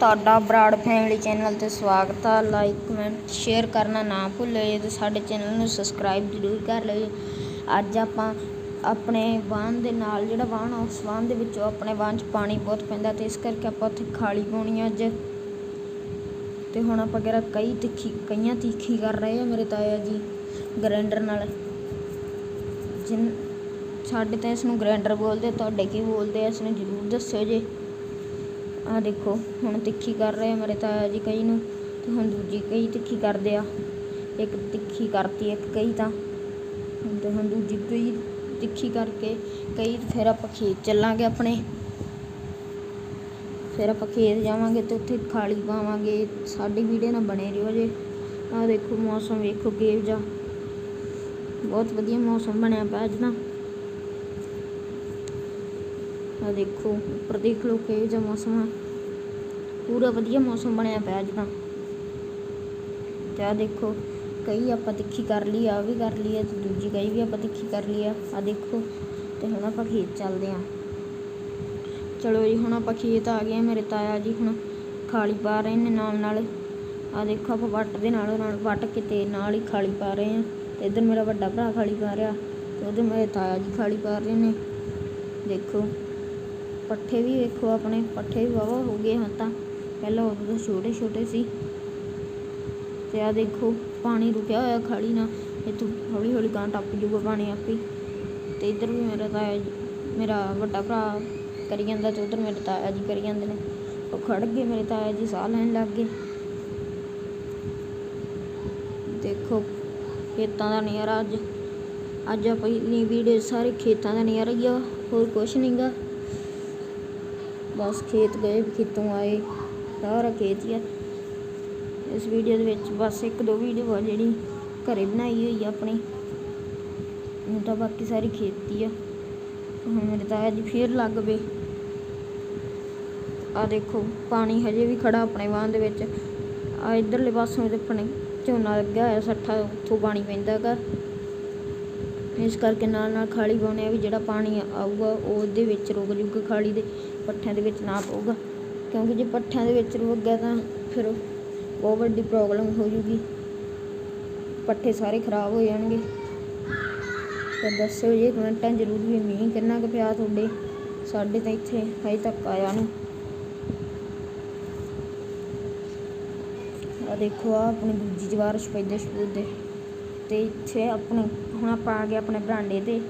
ਤੁਹਾਡਾ Brar family channel ਤੇ ਸਵਾਗਤ ਆ। ਲਾਈਕ ਕਮੈਂਟ ਸ਼ੇਅਰ ਕਰਨਾ ਨਾ ਭੁੱਲਿਓ। ਤੇ ਸਾਡੇ ਚੈਨਲ ਨੂੰ ਸਬਸਕ੍ਰਾਈਬ ਜ਼ਰੂਰ ਕਰ ਲਿਓ। ਅੱਜ ਆਪਾਂ ਆਪਣੇ ਵਾਹਨ ਦੇ ਨਾਲ ਜਿਹੜਾ ਵਾਹਨ ਆ, ਉਸ ਵਾਹਨ ਦੇ ਵਿੱਚੋਂ ਆਪਣੇ ਵਾਹਨ 'ਚ ਪਾਣੀ ਬਹੁਤ ਪੈਂਦਾ ਤੇ ਇਸ ਕਰਕੇ ਆਪਾਂ ਉੱਥੇ ਖਾਲੀ ਪਾਉਣੀ ਆ ਅੱਜ। ਤੇ ਹੁਣ ਆਪਾਂ ਕਿਹੜਾ ਕਈ ਤਿੱਖੀ, ਕਈਆਂ ਤਿੱਖੀ ਕਰ ਰਹੇ ਆ ਮੇਰੇ ਤਾਇਆ ਜੀ ਗ੍ਰਾਈਂਡਰ ਨਾਲ। ਜਿਨ, ਸਾਡੇ ਤਾਂ ਇਸ ਨੂੰ ਗ੍ਰਾਈਂਡਰ ਬੋਲਦੇ ਤੁਹਾਡੇ ਕੀ ਬੋਲਦੇ ਆ, ਇਸ ਨੂੰ ਜ਼ਰੂਰ ਦੱਸਿਓ ਜੇ। ਆ ਦੇਖੋ, ਹੁਣ ਤਿੱਖੀ ਕਰ ਰਹੇ ਆ ਮੇਰੇ ਤਾਇਆ ਜੀ ਕਈ ਨੂੰ, ਤੇ ਹੁਣ ਦੂਜੀ ਕਈ ਤਿੱਖੀ ਕਰਦੇ ਆ। ਇੱਕ ਤਿੱਖੀ ਕਰਤੀ, ਇੱਕ ਕਈ ਤਾਂ। ਤੇ ਹੁਣ ਦੂਜੀ ਕਈ ਤਿੱਖੀ ਕਰਕੇ ਕਈ ਫਿਰ ਆਪਾਂ ਖੇਤ ਚੱਲਾਂਗੇ ਆਪਣੇ। ਫਿਰ ਆਪਾਂ ਖੇਤ ਜਾਵਾਂਗੇ ਤੇ ਉੱਥੇ ਖਾਲੀ ਪਾਵਾਂਗੇ। ਸਾਡੀ ਵੀਡੀਓ ਨਾਲ ਬਣੇ ਰਹੋ ਜੇ। ਆ ਦੇਖੋ ਮੌਸਮ ਵੇਖੋ ਕਿਹੋ ਜਿਹਾ। ਬਹੁਤ ਵਧੀਆ ਮੌਸਮ ਬਣਿਆ ਪਿਆ ਅੱਜ ਨਾ। ਆ ਦੇਖੋ, ਉੱਪਰ ਦੇਖ ਲਓ ਕਿਹੋ ਜਿਹਾ ਮੌਸਮ ਆ। ਪੂਰਾ ਵਧੀਆ ਮੌਸਮ ਬਣਿਆ ਪਿਆ ਅੱਜ ਤਾਂ। ਤੇ ਆ ਦੇਖੋ, ਕਈ ਆਪਾਂ ਤਿੱਖੀ ਕਰ ਲਈ ਆ ਵੀ ਕਰ ਲਈ ਆ ਤੇ ਦੂਜੀ ਕਈ ਵੀ ਆਪਾਂ ਤਿੱਖੀ ਕਰ ਲਈ ਆ ਆ ਦੇਖੋ, ਤੇ ਹੁਣ ਆਪਾਂ ਖੇਤ ਚੱਲਦੇ ਆ ਚਲੋ ਜੀ, ਹੁਣ ਆਪਾਂ ਖੇਤ ਆ ਗਏ ਆ ਮੇਰੇ ਤਾਇਆ ਜੀ ਹੁਣ ਖਾਲੀ ਪਾ ਰਹੇ ਨੇ ਨਾਲ ਨਾਲ ਆ ਦੇਖੋ, ਆਪਾਂ ਵੱਟ ਦੇ ਨਾਲ ਨਾਲ ਵੱਟ ਕੇ ਤੇ ਨਾਲ ਹੀ ਖਾਲੀ ਪਾ ਰਹੇ ਆ ਤੇ ਇੱਧਰ ਮੇਰਾ ਵੱਡਾ ਭਰਾ ਖਾਲੀ ਪਾ ਰਿਹਾ, ਤੇ ਉਧਰ ਮੇਰੇ ਤਾਇਆ ਜੀ ਖਾਲੀ ਪਾ ਰਹੇ ਨੇ। ਦੇਖੋ, ਪੱਠੇ ਵੀ ਵੇਖੋ ਆਪਣੇ, ਪੱਠੇ ਵੀ ਵਾਵਾ ਹੋ ਗਏ ਹਾਂ ਤਾਂ ਪਹਿਲਾਂ ਉਦੋਂ ਤਾਂ ਛੋਟੇ ਛੋਟੇ ਸੀ। ਤੇ ਆ ਦੇਖੋ, ਪਾਣੀ ਰੁਕਿਆ ਹੋਇਆ ਖਾਲੀ ਨਾ, ਇੱਥੋਂ ਹੌਲੀ ਹੌਲੀ ਗਾਂ ਟੱਪ ਜੂਗਾ ਪਾਣੀ ਆਪੇ। ਹੀ। ਤੇ ਇੱਧਰ ਵੀ ਮੇਰਾ ਤਾਇਆ ਜੀ, ਮੇਰਾ ਵੱਡਾ ਭਰਾ ਕਰੀ ਜਾਂਦਾ ਤੇ ਉਧਰ ਮੇਰੇ ਤਾਇਆ ਜੀ ਕਰੀ ਜਾਂਦੇ ਨੇ। ਉਹ ਖੜ ਗਏ ਮੇਰੇ ਤਾਇਆ ਜੀ, ਸਾਹ ਲੈਣ ਲੱਗ ਗਏ। ਦੇਖੋ, ਖੇਤਾਂ ਦਾ ਨਜ਼ਾਰਾ ਅੱਜ। ਅੱਜ ਆਪਣੀ ਵੀਡੀਓ ਸਾਰੇ ਖੇਤਾਂ ਦਾ ਨਜ਼ਾਰਾ ਹੀ ਆ, ਹੋਰ ਕੁਛ ਨਹੀਂਗਾ ਬਸ ਖੇਤ ਗਏ, ਖੇਤੋਂ ਆਏ। ਸਾਰਾ ਖੇਤ ਹੀ ਆ। ਇਸ ਵੀਡੀਓ ਦੇ ਵਿੱਚ ਬਸ ਇੱਕ ਦੋ ਵੀਡੀਓ ਆ ਜਿਹੜੀ ਘਰੇ ਬਣਾਈ ਹੋਈ ਆ ਆਪਣੀ। ਹੁਣ ਤਾਂ ਬਾਕੀ ਸਾਰੀ ਖੇਤੀ ਆ। ਹੁਣ ਮੇਰੇ ਤਾਇਆ ਜੀ ਫੇਰ ਲੱਗ ਪਏ। ਆ ਦੇਖੋ, ਪਾਣੀ ਹਜੇ ਵੀ ਖੜਾ ਆਪਣੇ ਵਾਹਨ ਦੇ ਵਿੱਚ। ਆ ਇਧਰਲੇ ਪਾਸੋਂ ਤੇ ਆਪਣੇ ਝੋਨਾ ਲੱਗਿਆ ਹੋਇਆ, ਸੱਠਾ ਉੱਥੋਂ ਪਾਣੀ ਪੈਂਦਾ ਹੈਗਾ। ਇਸ ਕਰਕੇ ਨਾਲ ਨਾਲ ਖਾਲੀ ਪਾਉਣੇ ਆ ਵੀ ਜਿਹੜਾ ਪਾਣੀ ਆਊਗਾ, ਉਹਦੇ ਵਿੱਚ ਰੁਕ ਜੂਗਾ ਖਾਲੀ ਦੇ ਪੱਠਿਆਂ ਦੇ ਵਿੱਚ ਨਾ ਪਊਗਾ। ਕਿਉਂਕਿ ਜੇ ਪੱਠਿਆਂ ਦੇ ਵਿੱਚ ਰੁਕ ਗਿਆ ਤਾਂ ਫਿਰ ਬਹੁਤ ਵੱਡੀ ਪ੍ਰੋਬਲਮ ਹੋ ਜੂਗੀ। ਪੱਠੇ ਸਾਰੇ ਖਰਾਬ ਹੋ ਜਾਣਗੇ। ਤੇ ਦੱਸਿਓ ਜੀ, ਕਮੈਂਟਾਂ ਜ਼ਰੂਰ ਵੀ ਮੀਂਹ ਕਿੰਨਾ ਕੁ ਪਿਆ ਤੁਹਾਡੇ? ਸਾਡੇ ਤਾਂ ਇੱਥੇ ਹਜੇ ਤੱਕ ਆਇਆ ਨਹੀਂ ਆ ਦੇਖੋ ਆ ਆਪਣੀ ਦੂਜੀ ਜਵਾਰ ਸਪੈਦੇ ਸਪੂਦੇ ਤੇ ਇੱਥੇ ਆਪਣੇ, ਹੁਣ ਆਪਾਂ ਆ ਗਏ ਆਪਣੇ ਬਰਾਂਡੇ ਤੇ।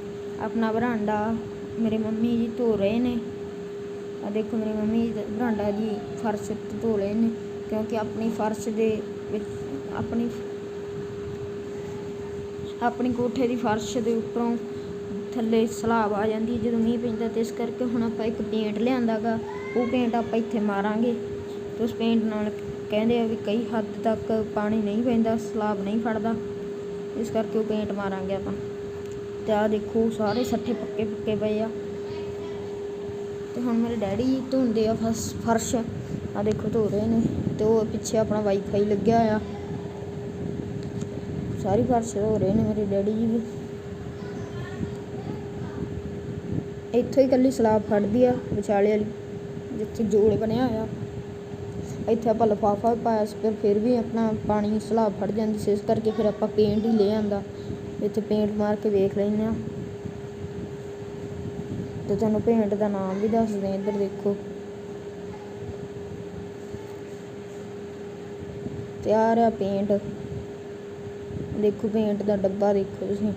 ਆਪਣਾ ਬਰਾਂਡਾ ਮੇਰੇ ਮੰਮੀ ਜੀ ਧੋ ਰਹੇ ਨੇ। ਆ ਦੇਖੋ ਮੇਰੀ ਮੰਮੀ ਬਰਾਂਡਾ ਦੀ ਫਰਸ਼ ਧੋ ਲਏ ਨੇ, ਕਿਉਂਕਿ ਆਪਣੀ ਫਰਸ਼ ਦੇ ਵਿੱਚ ਆਪਣੀ ਆਪਣੀ ਕੋਠੇ ਦੀ ਫਰਸ਼ ਦੇ ਉੱਪਰੋਂ ਥੱਲੇ ਸਲਾਬ ਆ ਜਾਂਦੀ ਹੈ, ਜਦੋਂ ਮੀਂਹ ਪੈਂਦਾ ਤੇ ਇਸ ਕਰਕੇ ਹੁਣ ਆਪਾਂ ਇੱਕ ਪੇਂਟ ਲਿਆਂਦਾਗਾ, ਉਹ ਪੇਂਟ ਆਪਾਂ ਇੱਥੇ ਮਾਰਾਂਗੇ ਤੇ ਉਸ ਪੇਂਟ ਨਾਲ ਕਹਿੰਦੇ ਆ ਵੀ ਕਈ ਹੱਦ ਤੱਕ ਪਾਣੀ ਨਹੀਂ ਪੈਂਦਾ, ਸਲਾਬ ਨਹੀਂ ਫੜਦਾ, ਇਸ ਕਰਕੇ ਉਹ ਪੇਂਟ ਮਾਰਾਂਗੇ ਆਪਾਂ। ਤੇ ਆ ਦੇਖੋ ਸਾਰੇ ਸੱਠੇ ਪੱਕੇ ਪੱਕੇ ਪਏ ਆ। ਤੇ ਹੁਣ ਮੇਰੇ ਡੈਡੀ ਧੋਂਦੇ ਆ ਫਸ, ਫਰਸ਼। ਆ ਦੇਖੋ ਧੋ ਰਹੇ ਨੇ ਤੇ ਉਹ ਪਿੱਛੇ ਆਪਣਾ ਵਾਈਫਾਈ ਲੱਗਿਆ ਆ। ਸਾਰੀ ਫਰਸ਼ ਧੋ ਰਹੇ ਨੇ ਮੇਰੇ ਡੈਡੀ ਜੀ ਵੀ। ਇੱਥੋਂ ਹੀ ਕੱਲੀ ਸਲਾਬ ਫੜਦੀ ਆ ਵਿਚਾਲੇ ਵਾਲੀ, ਜਿੱਥੇ ਜੋੜ ਬਣਿਆ ਹੋਇਆ ਇੱਥੇ ਆਪਾਂ ਲਫਾਫਾ ਪਾਇਆ ਸੀ ਪਰ ਫਿਰ ਵੀ ਆਪਣਾ ਪਾਣੀ ਸਲਾਬ ਫੜ ਜਾਂਦੀ ਸੀ, ਇਸ ਕਰਕੇ ਫਿਰ ਆਪਾਂ ਪੇਂਟ ਹੀ ਲੈ ਆਂਦਾ। ਇੱਥੇ ਪੇਂਟ ਮਾਰ ਕੇ ਵੇਖ ਲੈਂਦੇ ਆ। ਤੇ ਤੁਹਾਨੂੰ ਪੇਂਟ ਦਾ ਨਾਮ ਵੀ ਦੱਸਦੇ ਇੱਧਰ ਦੇਖੋ। ਤਿਆਰ ਆ ਪੇਂਟ ਦੇਖੋ ਪੇਂਟ ਦਾ ਡੱਬਾ ਦੇਖੋ ਤੁਸੀਂ।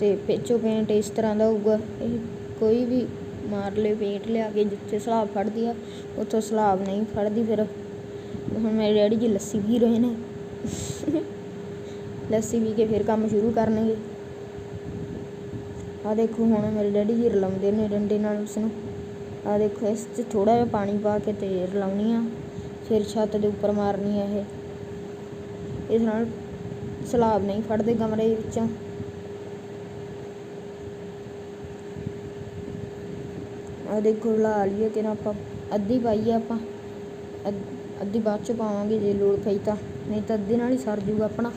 ਤੇ ਪਿੱਛੋਂ ਪੇਂਟ ਇਸ ਤਰ੍ਹਾਂ ਦਾ ਹੋਊਗਾ। ਇਹ ਕੋਈ ਵੀ ਮਾਰ ਲੈ ਪੇਂਟ ਲਿਆ ਕੇ ਜਿੱਥੇ ਸਲਾਬ ਫੜਦੀ ਆ, ਉੱਥੋਂ ਸਲਾਬ ਨਹੀਂ ਫੜਦੀ ਫਿਰ। ਹੁਣ ਮੇਰੇ ਡੈਡੀ ਜੀ ਲੱਸੀ ਪੀ ਰਹੇ ਨੇ। ਲੱਸੀ ਪੀ ਕੇ ਫਿਰ ਕੰਮ ਸ਼ੁਰੂ ਕਰਨਗੇ। ਆ ਦੇਖੋ ਹੁਣ ਮੇਰੇ ਡੈਡੀ ਜੀ ਰਲਾਉਂਦੇ ਨੇ ਡੰਡੇ ਨਾਲ ਉਸ ਨੂੰ। ਆ ਦੇਖੋ ਇਸ 'ਚ ਥੋੜਾ ਜਿਹਾ ਪਾਣੀ ਪਾ ਕੇ ਤੇ ਰਲਾਉਣੀ ਆ। ਫਿਰ ਛੱਤ ਦੇ ਉੱਪਰ ਮਾਰਨੀ ਆ ਇਹ। ਇਸ ਨਾਲ ਸਲਾਬ ਨਹੀਂ ਫੜਦੇ ਕਮਰੇ ਵਿੱਚੋਂ। ਆ ਦੇਖੋ ਲਾ ਲਈਏ ਕਿ ਨਾ ਆਪਾਂ। ਅੱਧੀ ਪਾਈਏ ਆਪਾਂ। ਅੱਧ- ਅੱਧੀ ਬਾਅਦ ਚ ਪਾਵਾਂਗੇ ਜੇ ਲੋੜ ਪਈ ਤਾਂ। ਨਹੀਂ ਤਾਂ ਅੱਧੀ ਨਾਲ ਹੀ ਸਰ ਜੂਗਾ ਆਪਣਾ।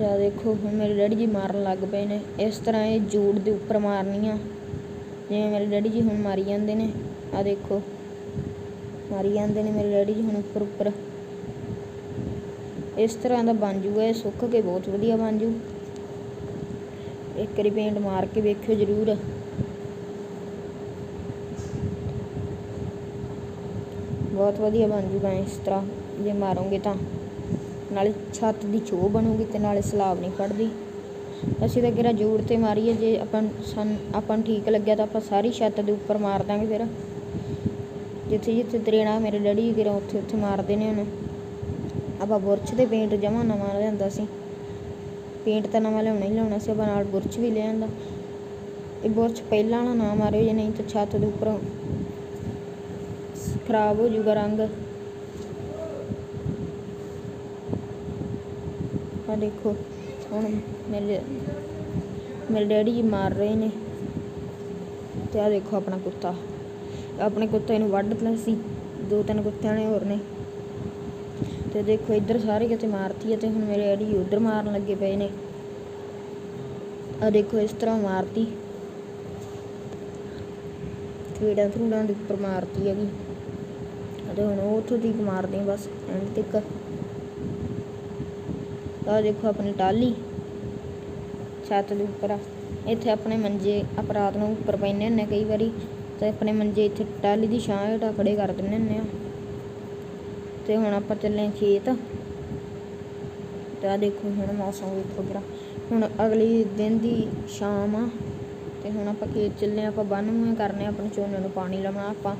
ਤੇ ਆਹ ਦੇਖੋ, ਹੁਣ ਮੇਰੇ ਡੈਡੀ ਜੀ ਮਾਰਨ ਲੱਗ ਪਏ ਨੇ। ਇਸ ਤਰ੍ਹਾਂ ਇਹ ਜੂੜ ਦੇ ਉੱਪਰ ਮਾਰਨੀ ਆ ਜਿਵੇਂ ਮੇਰੇ ਡੈਡੀ ਜੀ ਹੁਣ ਮਾਰੀ ਜਾਂਦੇ ਨੇ। ਆ ਦੇਖੋ। ਮਾਰੀ ਜਾਂਦੇ ਨੇ ਮੇਰੇ ਡੈਡੀ ਜੀ ਹੁਣ ਉੱਪਰ ਉੱਪਰ। ਇਸ ਤਰ੍ਹਾਂ ਦਾ ਬਣ ਜੂਗਾ, ਇਹ ਸੁੱਕ ਕੇ ਬਹੁਤ ਵਧੀਆ ਬਣ ਜੂ। ਇੱਕ ਵਾਰੀ ਪੇਂਟ ਮਾਰ ਕੇ ਵੇਖਿਓ ਜ਼ਰੂਰ। ਬਹੁਤ ਵਧੀਆ ਬਣ ਜੂਗਾ ਇਸ ਤਰ੍ਹਾਂ। ਜੇ ਮਾਰੋਗੇ ਤਾਂ। ਨਾਲੇ ਛੱਤ ਦੀ ਛੋ ਬਣੂਗੀ ਤੇ ਨਾਲੇ ਸਲਾਬ ਨਹੀਂ ਫੜਦੀ। ਅਸੀਂ ਤਾਂ ਕਿਹੜਾ ਜੋੜ ਤੇ ਮਾਰੀਏ, ਜੇ ਆਪਾਂ ਸਾਨੂੰ ਆਪਾਂ ਨੂੰ ਠੀਕ ਲੱਗਿਆ ਤਾਂ ਆਪਾਂ ਸਾਰੀ ਛੱਤ ਦੇ ਉੱਪਰ ਮਾਰ ਦਾਂਗੇ ਫਿਰ। ਜਿੱਥੇ ਜਿੱਥੇ ਦਰੇਣਾ ਮੇਰੇ ਡੈਡੀ ਗਿਰਾ ਉੱਥੇ ਉੱਥੇ ਮਾਰਦੇ ਨੇ ਉਹਨੂੰ। ਆਪਾਂ ਬੁਰਛ ਤੇ ਪੇਂਟ ਜਮਾ ਨਵਾਂ ਲਿਆਂਦਾ ਸੀ। ਪੇਂਟ ਤਾਂ ਨਵਾਂ ਲਿਆਉਣਾ ਹੀ ਲਿਆਉਣਾ ਸੀ, ਆਪਾਂ ਨਾਲ ਬੁਰਸ਼ ਵੀ ਲੈ ਆਂਦਾ। ਇਹ ਬੁਰਸ਼ ਪਹਿਲਾਂ ਵਾਲਾ ਨਾ ਮਾਰਿਓ ਜੇ ਨਹੀਂ ਤਾਂ ਛੱਤ ਦੇ ਉੱਪਰ ਖਰਾਬ ਹੋ ਜਾਊਗਾ ਰੰਗ। ਆ ਦੇਖੋ, ਹੁਣ ਮੇਰੇ ਮੇਰੇ ਡੈਡੀ ਜੀ ਮਾਰ ਰਹੇ ਨੇ। ਤੇ ਆ ਦੇਖੋ ਆਪਣਾ ਕੁੱਤਾ। ਆਪਣੇ ਕੁੱਤੇ ਨੂੰ ਵੱਢ ਲਿਆ ਸੀ। ਦੋ ਤਿੰਨ ਕੁੱਤਿਆਂ ਨੇ ਹੋਰ ਨੇ। ਤੇ ਦੇਖੋ ਇੱਧਰ ਸਾਰੇ ਕਿਤੇ ਮਾਰਤੀ ਹੈ ਤੇ ਹੁਣ ਮੇਰੇ ਡੈਡੀ ਉਧਰ ਮਾਰਨ ਲੱਗੇ ਪਏ ਨੇ। ਆ ਦੇਖੋ ਇਸ ਤਰ੍ਹਾਂ ਮਾਰਤੀ। ਕੀੜਾ ਥਰੂੜਾਂ ਦੇ ਉੱਪਰ ਮਾਰਤੀ ਹੈਗੀ। ਅਤੇ ਹੁਣ ਉਹ ਉੱਥੋਂ ਤੀਕ ਮਾਰਦੇ ਬਸ, ਐਂਡ ਤੱਕ। ਆ ਦੇਖੋ ਆਪਣੀ ਟਾਲੀ ਛੱਤ ਦੇ ਉੱਪਰ ਇੱਥੇ ਆਪਣੇ ਮੰਜੇ ਆਪਾਂ ਨੂੰ ਉੱਪਰ ਪੈਂਦੇ ਹੁੰਦੇ ਕਈ ਵਾਰੀ। ਤੇ ਆਪਣੇ ਮੰਜੇ ਇੱਥੇ ਟਾਲੀ ਦੀ ਛਾਂ ਹੇਠਾਂ ਖੜੇ ਕਰ ਦਿੰਦੇ ਹੁੰਦੇ ਆ। ਤੇ ਹੁਣ ਆਪਾਂ ਚੱਲੇ ਖੇਤ। ਤੇ ਆ ਦੇਖੋ ਹੁਣ ਮੌਸਮ ਵੇਖੋ ਜਰਾ ਹੁਣ ਅਗਲੀ ਦਿਨ ਦੀ ਸ਼ਾਮ ਆ। ਤੇ ਹੁਣ ਆਪਾਂ ਖੇਤ ਚੱਲੇ ਹਾਂ, ਆਪਾਂ ਬੰਨ ਮੂੰਹ ਕਰਨੇ ਆਪਣੇ ਝੋਨੇ ਨੂੰ ਪਾਣੀ ਲਾਉਣਾ ਆਪਾਂ।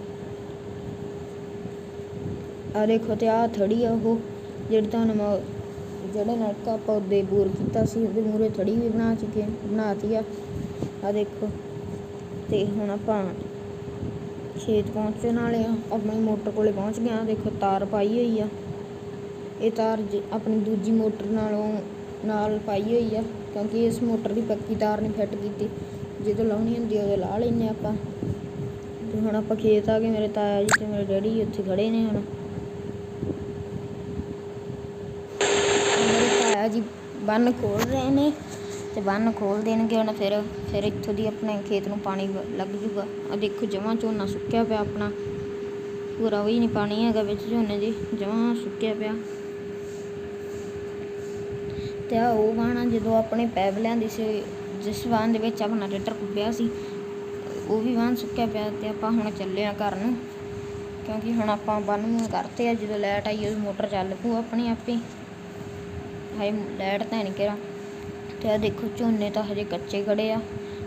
ਆ ਦੇਖੋ ਤੇ ਆ ਥੜੀ ਆ ਉਹ ਜਿਹੜੀ ਤੁਹਾਨੂੰ ਮੈਂ ਜਿਹੜੇ ਨਲਕਾ ਆਪਾਂ ਉਹਦੇ ਬੋਰ ਕੀਤਾ ਸੀ, ਉਹਦੇ ਮੂਰੇ ਥੜੀ ਵੀ ਬਣਾ ਚੁੱਕੇ ਬਣਾਤੀ ਆ। ਆ ਦੇਖੋ, ਤੇ ਹੁਣ ਆਪਾਂ ਖੇਤ ਪਹੁੰਚਣ ਵਾਲੇ ਆ ਆਪਣੀ ਮੋਟਰ ਕੋਲੇ ਪਹੁੰਚ ਗਏ ਆ ਦੇਖੋ, ਤਾਰ ਪਾਈ ਹੋਈ ਆ। ਇਹ ਤਾਰ ਜ- ਆਪਣੀ ਦੂਜੀ ਮੋਟਰ ਨਾਲੋਂ ਨਾਲ ਪਾਈ ਹੋਈ ਆ, ਕਿਉਂਕਿ ਇਸ ਮੋਟਰ ਦੀ ਪੱਕੀ ਤਾਰ ਨਹੀਂ ਫਿੱਟ ਕੀਤੀ। ਜਦੋਂ ਲਾਉਣੀ ਹੁੰਦੀ ਉਦੋਂ ਲਾ ਲੈਂਦੇ ਆਪਾਂ। ਤੇ ਹੁਣ ਆਪਾਂ ਖੇਤ ਆ ਗਏ, ਮੇਰੇ ਤਾਇਆ ਜੀ ਤੇ ਮੇਰੇ ਡੈਡੀ ਜੀ ਉੱਥੇ ਖੜੇ ਨੇ ਹੁਣ ਮੇਰੇ ਤਾਇਆ ਜੀ ਬੰਨ ਖੋਲ ਰਹੇ ਨੇ ਤੇ ਬੰਨ ਖੋਲ ਦੇਣਗੇ ਹੁਣ ਫਿਰ ਫਿਰ ਇੱਥੋਂ ਦੀ ਆਪਣੇ ਖੇਤ ਨੂੰ ਪਾਣੀ ਲੱਗ ਜੂਗਾ। ਆ ਦੇਖੋ ਜਮਾਂ ਝੋਨਾ ਸੁੱਕਿਆ ਪਿਆ ਆਪਣਾ। ਪੂਰਾ ਵੀ ਨਹੀਂ ਪਾਣੀ ਹੈਗਾ ਵਿੱਚ ਝੋਨੇ ਦੇ, ਜਮਾਂ ਸੁੱਕਿਆ ਪਿਆ। ਤੇ ਆ ਉਹ ਵਾਹਣਾ ਜਦੋਂ ਆਪਣੇ ਪੈਪ ਲਿਆਂਦੀ ਸੀ, ਜਿਸ ਵਾਹਨ ਦੇ ਵਿੱਚ ਆਪਣਾ ਟਰੈਕਟਰ ਕੁੱਬਿਆ ਸੀ, ਉਹ ਵੀ ਵਾਹਨ ਸੁੱਕਿਆ ਪਿਆ ਤੇ ਆਪਾਂ ਹੁਣ ਚੱਲੇ ਆ ਘਰ ਨੂੰ। ਕਿਉਂਕਿ ਹੁਣ ਆਪਾਂ ਬੰਨ ਕਰਤੇ ਆ, ਜਦੋਂ ਲਾਈਟ ਆਈ ਉਹ ਮੋਟਰ ਚੱਲ ਪੂ ਆਪਣੀ ਆਪੇ। ਹਾਏ ਲਾਈਟ ਤਾਂ ਨਹੀਂ ਕਿਰਾ ਤੇ ਆ ਦੇਖੋ ਝੋਨੇ ਤਾਂ ਹਜੇ ਕੱਚੇ ਖੜੇ ਆ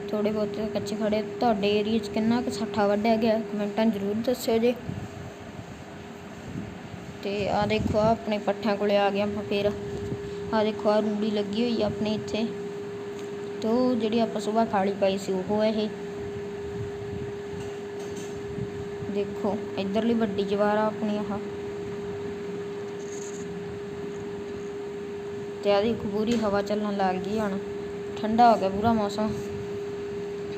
ਥੋੜੇ ਬਹੁਤੇ ਕੱਚੇ ਖੜੇ ਤੁਹਾਡੇ ਏਰੀਆ 'ਚ ਕਿੰਨਾ ਕੁ ਸੱਠਾ ਵੱਢਿਆ ਗਿਆ ਕਮੈਂਟਾਂ 'ਚ ਜ਼ਰੂਰ ਦੱਸਿਓ ਜੇ ਤੇ ਆ ਦੇਖੋ ਆ ਆਪਣੇ ਪੱਠਿਆਂ ਕੋਲੇ ਆ ਗਿਆ ਆਪਾਂ ਫੇਰ ਆ ਦੇਖੋ ਆ ਰੂੜੀ ਲੱਗੀ ਹੋਈ ਆ ਆਪਣੇ ਇੱਥੇ ਤੇ ਉਹ ਜਿਹੜੀ ਆਪਾਂ ਸਵੇਰ ਖਾਲੀ ਪਾਈ ਸੀ ਉਹ ਹੈ ਇਹ ਦੇਖੋ ਇਧਰਲੀ ਵੱਡੀ ਜਵਾਰ ਆ ਆਪਣੀ ਆਹ ਤੇ ਆ ਦੇਖੋ ਪੂਰੀ ਹਵਾ ਚੱਲਣ ਲੱਗ ਗਈ ਹੁਣ। ਠੰਡਾ ਹੋ ਗਿਆ ਪੂਰਾ ਮੌਸਮ।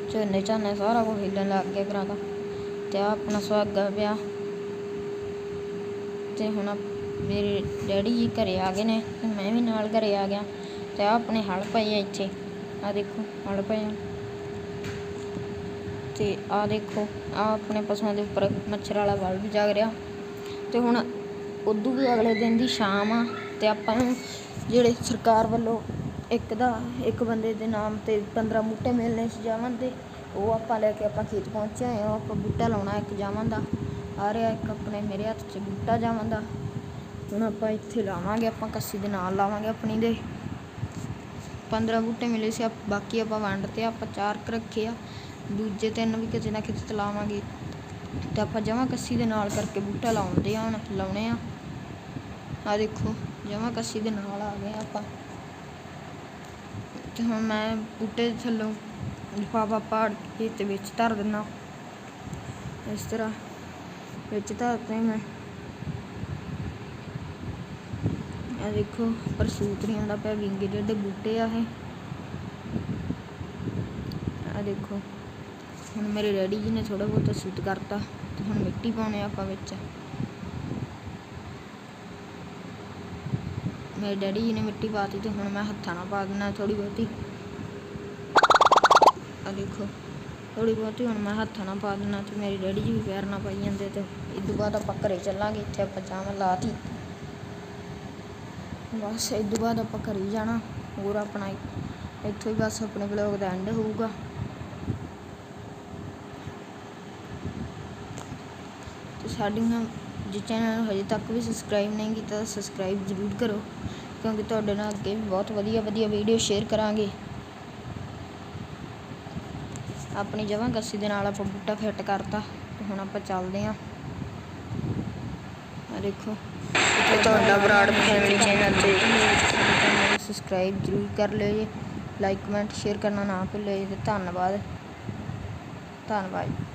ਝੋਨੇ ਝਾਨੇ ਸਾਰਾ ਕੁਝ ਹਿੱਲਣ ਲੱਗ ਗਿਆ ਘਰਾਂ ਦਾ। ਤੇ ਆ ਆਪਣਾ ਸੁਹਾਗਾ ਪਿਆ। ਤੇ ਹੁਣ ਮੇਰੇ ਡੈਡੀ ਜੀ ਘਰੇ ਆ ਗਏ ਨੇ ਤੇ ਮੈਂ ਵੀ ਨਾਲ ਘਰੇ ਆ ਗਿਆ। ਤੇ ਆ ਆਪਣੇ ਹਲ ਪਏ ਆ ਇੱਥੇ। ਆ ਦੇਖੋ, ਹਲ ਪਏ ਆ। ਤੇ ਆ ਦੇਖੋ ਆ ਆਪਣੇ ਪਸ਼ੂਆਂ ਦੇ ਉੱਪਰ ਮੱਛਰ ਵਾਲਾ ਬਲਬ ਜਾਗ ਰਿਹਾ। ਤੇ ਹੁਣ ਉਦੋਂ ਵੀ ਅਗਲੇ ਦਿਨ ਦੀ ਸ਼ਾਮ ਆ। ਤੇ ਆਪਾਂ ਨੂੰ ਜਿਹੜੇ ਸਰਕਾਰ ਵੱਲੋਂ ਇੱਕ ਦਾ, ਇੱਕ ਬੰਦੇ ਦੇ ਨਾਮ ਤੇ 15 ਬੂਟੇ ਮਿਲਣੇ ਸੀ ਜਾਮਨ ਦੇ, ਉਹ ਆਪਾਂ ਲੈ ਕੇ ਆਪਾਂ ਖੇਤ ਪਹੁੰਚੇ ਹੋਏ ਆ ਆਪਾਂ ਬੂਟਾ ਲਾਉਣਾ ਇੱਕ ਜਾਮਨ ਦਾ। ਆ ਰਿਹਾ ਇੱਕ ਆਪਣੇ ਮੇਰੇ ਹੱਥ 'ਚ ਬੂਟਾ ਜਾਮਨ ਦਾ। ਹੁਣ ਆਪਾਂ ਇੱਥੇ ਲਾਵਾਂਗੇ, ਆਪਾਂ ਕੱਸੀ ਦੇ ਨਾਲ ਲਾਵਾਂਗੇ ਆਪਣੀ ਦੇ। 15 ਬੂਟੇ ਮਿਲੇ ਸੀ, ਆਪ- ਬਾਕੀ ਆਪਾਂ ਵੰਡ ਤੇ, ਆਪਾਂ ਚਾਰ ਕੁ ਰੱਖੇ ਆ। ਦੂਜੇ ਤਿੰਨ ਵੀ ਕਿਤੇ ਨਾ ਕਿਤੇ ਤੇ ਲਾਵਾਂਗੇ। ਤੇ ਆਪਾਂ ਜਮਾਂ ਕੱਸੀ ਦੇ ਨਾਲ ਕਰਕੇ ਬੂਟਾ ਲਾਉਂਦੇ ਆ ਹੁਣ, ਲਾਉਣੇ ਆ। ਆ ਦੇਖੋ। ਜਮਾ ਕੱਸੀ ਦੇ ਨਾਲ ਆ ਗਏ ਆਪਾਂ। ਤੇ ਹੁਣ ਮੈਂ ਬੂਟੇ ਥੱਲੋਂ ਲਿਫਾਫਾ ਪਾੜ ਕੇ ਤੇ ਵਿੱਚ ਧਰ ਦਿੰਨਾ। ਇਸ ਤਰ੍ਹਾਂ ਵਿੱਚ ਧਰਤੇ ਮੈਂ। ਆ ਦੇਖੋ ਪਰ ਸੂਤ ਆਉਂਦਾ ਪਿਆ ਵਿੰਗੇ ਜਿਹੜੇ ਬੂਟੇ ਆ ਇਹ। ਆ ਦੇਖੋ, ਹੁਣ ਮੇਰੇ ਡੈਡੀ ਜੀ ਨੇ ਥੋੜਾ ਬਹੁਤ ਸੂਤ ਕਰਤਾ ਤੇ ਹੁਣ ਮਿੱਟੀ ਪਾਉਣੇ ਆਪਾਂ ਵਿੱਚ। ਮੇਰੇ ਡੈਡੀ ਜੀ ਨੇ ਮਿੱਟੀ ਪਾਤੀ ਤੇ ਹੁਣ ਮੈਂ ਹੱਥਾਂ ਨਾਲ ਪਾ ਦੇਣਾ ਥੋੜੀ ਬਹੁਤੀ। ਆ ਦੇਖੋ ਥੋੜੀ ਬਹੁਤੀ ਹੁਣ ਮੈਂ ਹੱਥ ਨਾਲ ਪਾ ਦਿੰਨਾ ਤੇ ਮੇਰੇ ਡੈਡੀ ਜੀ ਵੀ ਪਿਆਰ ਨਾਲ ਪਾਈ ਜਾਂਦੇ ਤੇ ਇਸ ਤੋਂ ਬਾਅਦ ਆਪਾਂ ਘਰੇ ਚੱਲਾਂਗੇ, ਇੱਥੇ ਆਪਾਂ ਚਾਹ ਲਾਤੀ। ਬਸ ਇਸ ਤੋਂ ਬਾਅਦ ਆਪਾਂ ਘਰੇ ਜਾਣਾ, ਹੋਰ ਆਪਣਾ ਇੱਥੋਂ ਹੀ ਬਸ ਆਪਣੇ ਵਲੌਗ ਦਾ ਐਂਡ ਹੋਊਗਾ। ਤੇ ਸਾਡੀਆਂ ਜੇ ਚੈਨਲ ਹਜੇ ਤੱਕ ਵੀ ਸਬਸਕ੍ਰਾਈਬ ਨਹੀਂ ਕੀਤਾ ਤਾਂ ਸਬਸਕ੍ਰਾਈਬ ਜ਼ਰੂਰ ਕਰੋ ਕਿਉਂਕਿ ਤੁਹਾਡੇ ਨਾਲ ਅੱਗੇ ਵੀ ਬਹੁਤ ਵਧੀਆ ਵਧੀਆ ਵੀਡੀਓ ਸ਼ੇਅਰ ਕਰਾਂਗੇ। ਆਪਣੀ ਜਮਾਂ ਗੱਸੀ ਦੇ ਨਾਲ ਆਪਾਂ ਬੂਟਾ ਫਿੱਟ ਕਰਤਾ ਤੇ ਹੁਣ ਆਪਾਂ ਚੱਲਦੇ ਆਂ ਆ ਦੇਖੋ ਤੁਹਾਡਾ ਬਰਾੜ ਫੈਮਿਲੀ ਚੈਨਲ ਤੇ ਸਬਸਕ੍ਰਾਈਬ ਜ਼ਰੂਰ ਕਰ ਲਿਓ ਜੀ। ਲਾਈਕ ਕਮੈਂਟ ਸ਼ੇਅਰ ਕਰਨਾ ਨਾ ਭੁੱਲਿਓ ਜੀ ਧੰਨਵਾਦ। ਧੰਨਵਾਦ।